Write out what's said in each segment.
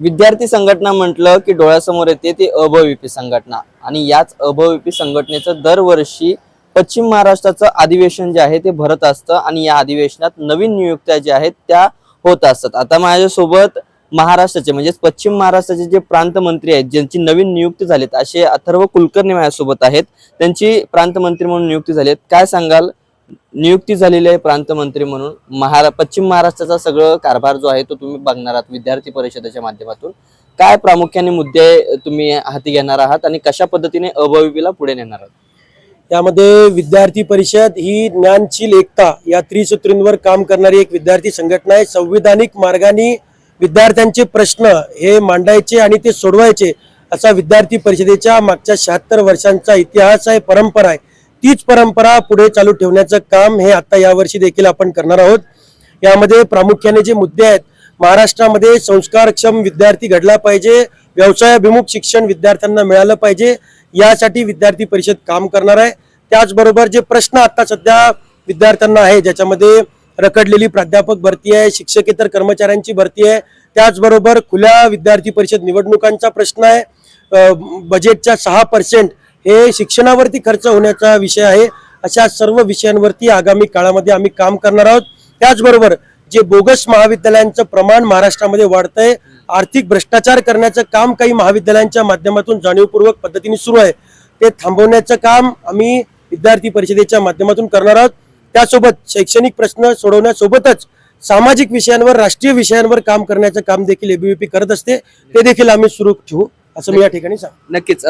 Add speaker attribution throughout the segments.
Speaker 1: विद्यार्थी संघटना म्हटलं की डोळ्यासमोर येते ती अभविपी संघटना. आणि याच अभविपी संघटनेचं दरवर्षी पश्चिम महाराष्ट्राचं अधिवेशन जे आहे ते भरत असतं आणि या अधिवेशनात नवीन नियुक्त्या ज्या आहेत त्या होत असतात. आता माझ्यासोबत महाराष्ट्राचे म्हणजेच पश्चिम महाराष्ट्राचे जे प्रांत मंत्री आहेत ज्यांची नवीन नियुक्ती झालीत असे अथर्व कुलकर्णी माझ्यासोबत आहेत. त्यांची प्रांत मंत्री म्हणून नियुक्ती झाली आहेत. काय सांगाल नियुक्ती झालेली आहे प्रांत मंत्री म्हणून. महारा पश्चिम महाराष्ट्राचा सगळं कारभार जो आहे तो तुम्ही बघणार आहात विद्यार्थी परिषदेच्या माध्यमातून. काय प्रामुख्याने मुद्दे तुम्ही हाती घेणार आहात आणि कशा पद्धतीने अभविपीला पुढे नेणार आहात?
Speaker 2: त्यामध्ये विद्यार्थी परिषद ही ज्ञानशील एकता या त्रिसूत्रींवर काम करणारी एक विद्यार्थी संघटना आहे. संविधानिक मार्गाने विद्यार्थ्यांचे प्रश्न हे मांडायचे आणि ते सोडवायचे असा विद्यार्थी परिषदेच्या मागच्या शहात्तर वर्षांचा इतिहास आहे परंपरा आहे. तीच परंपरा पुढे चालू ठेवण्याचं काम हे आता यावर्षी देखील आपण करणार आहोत. यामध्ये प्रामुख्याने जे मुद्दे आहेत महाराष्ट्रामध्ये संस्कारक्षम विद्यार्थी घडला पाहिजे व्यवसायाभिमुख शिक्षण विद्यार्थ्यांना मिळालं पाहिजे यासाठी विद्यार्थी परिषद काम करणार आहे. त्याचबरोबर जे प्रश्न आता सध्या विद्यार्थ्यांना आहे ज्याच्यामध्ये रखडलेली प्राध्यापक भरती आहे शिक्षकेतर कर्मचाऱ्यांची भरती आहे त्याचबरोबर खुल्या विद्यार्थी परिषद निवडणुकांचा प्रश्न आहे. बजेटच्या सहा पर्सेंट हे शिक्षणावरती खर्च होण्याचा विषय आहे. अशा सर्व विषयांवरती आगामी काळामध्ये आम्ही काम करणार आहोत. त्याचबरोबर जे बोगस महाविद्यालयांचं प्रमाण महाराष्ट्रामध्ये वाढतंय आर्थिक भ्रष्टाचार करण्याचं काम काही महाविद्यालयांच्या माध्यमातून जाणीवपूर्वक पद्धतीने सुरू आहे. ते थांबवण्याचं काम आम्ही विद्यार्थी परिषदेच्या माध्यमातून करणार आहोत. त्यासोबत शैक्षणिक प्रश्न सोडवण्यासोबतच सामाजिक विषयांवर राष्ट्रीय विषयांवर काम करण्याचं काम देखील एबीव्हीपी करत असते. ते देखील आम्ही सुरू ठेवू असं मी या ठिकाणी सांग
Speaker 1: नक्कीच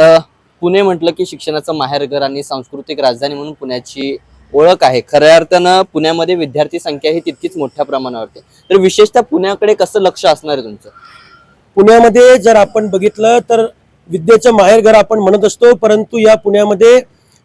Speaker 1: पुणे म्हटलं की शिक्षणाचं माहेरघर आणि सांस्कृतिक राजधानी म्हणून पुण्याची ओळख आहे. खऱ्या अर्थानं पुण्यामध्ये विद्यार्थी संख्या ही तितकीच मोठ्या प्रमाणावरती तर विशेषतः पुण्याकडे कसं लक्ष असणार आहे तुमचं?
Speaker 2: पुण्यामध्ये जर आपण बघितलं तर विद्येचं माहेरघर आपण म्हणत असतो परंतु या पुण्यामध्ये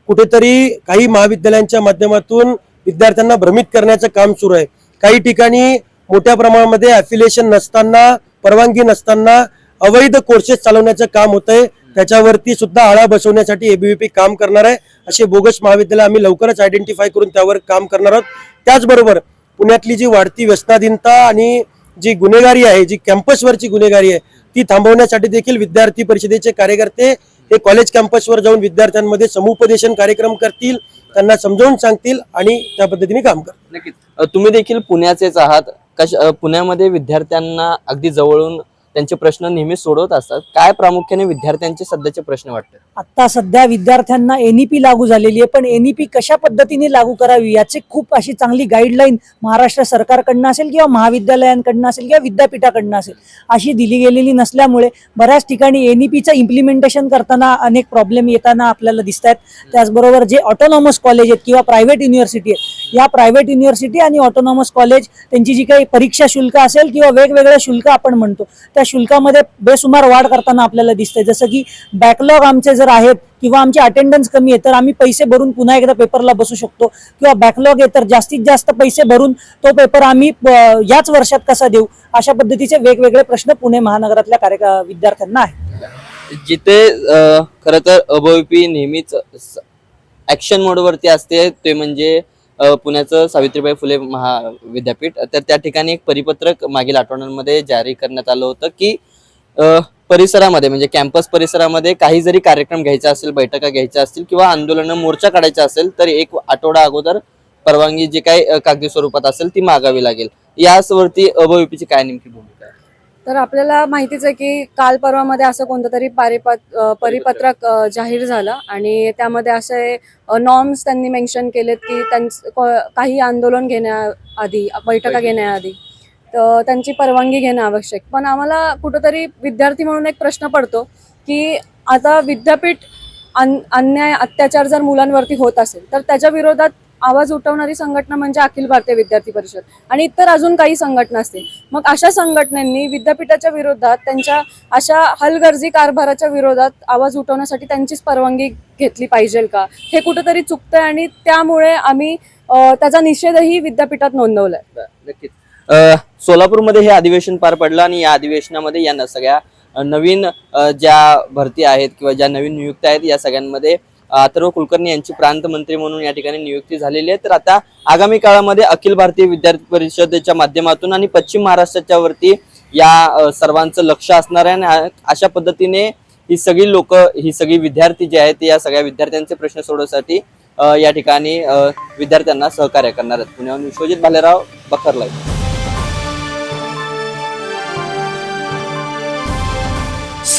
Speaker 2: कुठेतरी काही महाविद्यालयांच्या माध्यमातून विद्यार्थ्यांना भ्रमित करण्याचं काम सुरू आहे. काही ठिकाणी मोठ्या प्रमाणामध्ये अफिलिएशन नसताना परवानगी नसताना अवैध कोर्सेस चालवण्याचं काम होत आहे त्याच्यावरती सुद्धा आळा बसवण्यासाठी एबीव्हीपी काम करणार आहे. असे बोगस महाविद्यालय आम्ही लवकरच आयडेंटिफाय करून त्यावर काम करणार आहोत. त्याचबरोबर पुण्यातली जी वाढती व्यसनाधीनता आणि जी गुन्हेगारी आहे जी कॅम्पसवरची गुन्हेगारी आहे ती थांबवण्यासाठी देखील विद्यार्थी परिषदेचे कार्यकर्ते हे कॉलेज कॅम्पसवर जाऊन विद्यार्थ्यांमध्ये समुपदेशन कार्यक्रम करतील त्यांना समजावून सांगतील आणि त्या पद्धतीने काम करतील.
Speaker 1: नक्कीच. तुम्ही देखील पुण्याचेच आहात. कश पुण्यामध्ये विद्यार्थ्यांना अगदी जवळून त्यांचे प्रश्न नेहमी सोडवत असतात. काय प्रामुख्याने विद्यार्थ्यांचे सध्याचे प्रश्न वाटतात?
Speaker 3: आता सध्या विद्यार्थ्यांना एनईपी लागू झालेली आहे पण एनईपी कशा पद्धतीने लागू करावी याचे खूप अशी चांगली गाईडलाईन महाराष्ट्र सरकारकडनं असेल किंवा महाविद्यालयांकडनं असेल किंवा विद्यापीठाकडनं असेल अशी दिली गेलेली नसल्यामुळे बऱ्याच ठिकाणी एनईपीचं इम्प्लिमेंटेशन करताना अनेक प्रॉब्लेम येताना आपल्याला दिसत आहेत त्याचबरोबर जे ऑटोनॉमस कॉलेज आहेत किंवा प्रायव्हेट युनिव्हर्सिटी आहेत या प्रायव्हेट युनिव्हर्सिटी आणि ऑटोनॉमस कॉलेज त्यांची जी काही परीक्षा शुल्क असेल किंवा वेगवेगळ्या शुल्क आपण म्हणतो त्या शुल्कामध्ये बेसुमार वाढ करताना आपल्याला दिसते जसं की बॅकलॉग आमचे जर आहेत किंवा आमची अटेंडन्स कमी आहे तर आम्ही पैसे भरून पुन्हा एकदा पेपरला बसू शकतो. किंवा बॅकलॉग आहे तर जास्तीत जास्त पैसे भरून तो पेपर आम्ही याच वर्षात कसा देऊ? अशा पद्धतीचे वेगवेगळे प्रश्न पुणे महानगरातल्या कार्य विद्यार्थ्यांना आहेत.
Speaker 1: जिथे खरं तर अभयपी नेहमीच ऍक्शन मोडवरती असते ते म्हणजे पुण्याचं सावित्रीबाई फुले महाविद्यापीठ. तर त्या ठिकाणी एक परिपत्रक मागील आठवड्यांमध्ये जारी करण्यात आलं होतं की परिसरामध्ये म्हणजे कॅम्पस परिसरामध्ये काही जरी कार्यक्रम घ्यायचा असेल बैठका घ्यायच्या असतील किंवा आंदोलन मोर्चा काढायचा असेल तर एक आठवडा अगोदर परवानगी जी काही कागदी स्वरूपात असेल ती मागावी लागेल. यावरती अभयपीची काय नेमकी भूमिका आहे?
Speaker 4: तर आपल्याला माहितीच आहे की काल परवामध्ये असं कोणतं तरी पारिपत परिपत्रक जाहीर झालं आणि त्यामध्ये असे नॉर्म्स त्यांनी मेन्शन केलेत की त्यांच काही आंदोलन घेण्याआधी बैठका. घेण्याआधी तर त्यांची परवानगी घेणं आवश्यक. पण आम्हाला कुठंतरी विद्यार्थी म्हणून एक प्रश्न पडतो की आता विद्यापीठ अन अन्याय अत्याचार जर मुलांवरती होत असेल तर त्याच्या विरोधात आवाज उठवणारी संघटना म्हणजे अखिल भारतीय विद्यार्थी परिषद आणि इतर अजून काही संघटना असतील. मग अशा संघटनांनी विद्यापीठाच्या विरोधात त्यांच्या अशा हलगर्जी कारभाराच्या विरोधात आवाज उठवण्यासाठी त्यांचीच परवानगी घेतली पाहिजे का? हे कुठंतरी चुकतंय आणि त्यामुळे आम्ही त्याचा निषेधही विद्यापीठात नोंदवलाय.
Speaker 1: नक्कीच. सोलापूरमध्ये हे अधिवेशन पार पडलं आणि या अधिवेशनामध्ये यांना सगळ्या नवीन ज्या भरती आहेत किंवा ज्या नवीन नियुक्त्या आहेत या सगळ्यांमध्ये अथर्व कुलकर्णी यांची प्रांत मंत्री म्हणून या ठिकाणी नियुक्ती झालेली आहे. तर आता आगामी काळामध्ये अखिल भारतीय विद्यार्थी परिषदेच्या माध्यमातून आणि पश्चिम महाराष्ट्राच्या वरती या सर्वांचं लक्ष असणार आहे आणि अशा पद्धतीने ही सगळी लोक ही सगळी विद्यार्थी जे आहेत या सगळ्या विद्यार्थ्यांचे प्रश्न सोडवण्यासाठी या ठिकाणी विद्यार्थ्यांना सहकार्य करणार आहेत. पुण्याहून विश्वजित भालेराव बखर